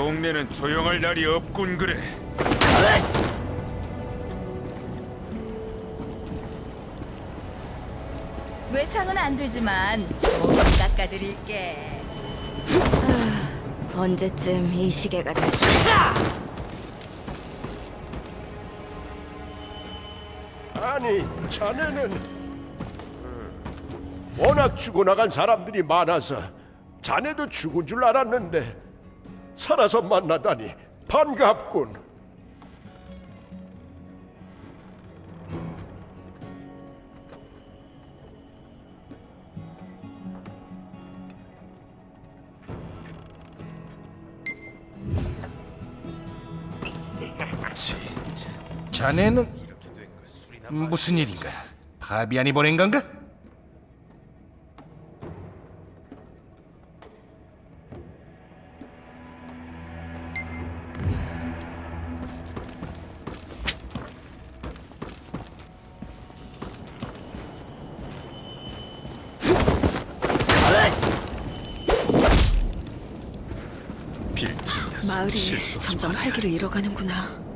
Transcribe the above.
동네는 조용할 날이 없군 그래. 외상은 안 되지만 조금 깎아드릴게. 언제쯤 이 시계가 다시 아니, 자네는 워낙 죽어나간 사람들이 많아서 자네도 죽은 줄 알았는데 살아서 만나다니 반갑군. 자네는 무슨 일인가? 파비안이 보낸 건가? 빌드 마을이 점점 활기를 잃어가는구나.